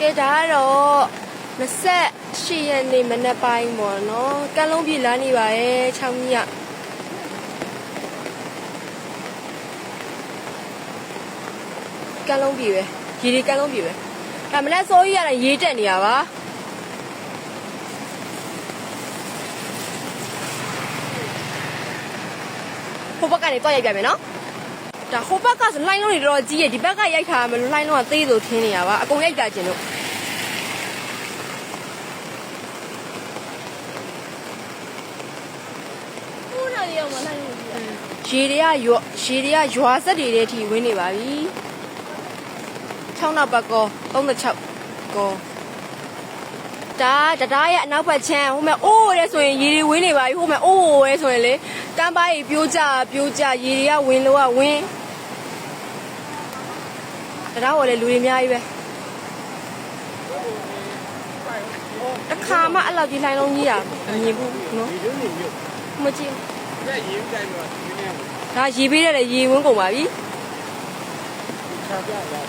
ကဲဒါကတော့28ရက်နေ့မနက်ပိုင်းပေါ့နော်ကမ်းလုံးပြည်လမ်းနေပါရဲ့ချောင်းကြီးကကမ်းလုံးပြည်ပဲရေဒီကမ်းလုံးပြည်ပဲဒါမနေ့စိုးကြီးရတယ်ရေးတက်နေရပါဟိုဘက်ကနေတော့ရိုက်ပြမယ်နော် ဒါဟိုဘက်ကဆိုလိုင်းလုံးတွေတော်တော်ကြီးရဲ့ဒီဘက်ကရိုက်ထားရမယ်လို့လိုင်းလုံးကသေးဆိုထင်းနေရပါအကုန်ရိုက်ကြခြင်းတို့ဦးနာရီအောင်မလိုက်ဘူးကြီးရေတွေကရွာရေတွေကရွာဆက်တွေတဲ့အထိဝင်နေပါပြီ6နောက်ဘက်ကော36ကောဒါတဒါးရဲ့အနောက်ဘက်ချမ်းဟိုမဲ့အိုးရဲဆိုရင်ရေတွေဝင်နေပါပြီဟိုမဲ့အိုးရဲဆိုရင်လေ တန်းပါးကြီးပြိုးကြပြိုးကြရေတွေကဝင်လို့ကဝင်တဒါးဝယ်လေလူတွေအများကြီးပဲတခါမှအဲ့လောက်ကြီးလိုင်းလုံးကြီးอ่ะမမြင်ဘူးနော်ဒီလိုနေမြို့မကြည့်ကဲရေးတိုင်းတော့ဒီနေ့ဒါရေပေးတယ်လေရေဝန်းကုန်ပါပြီခြားပြလာ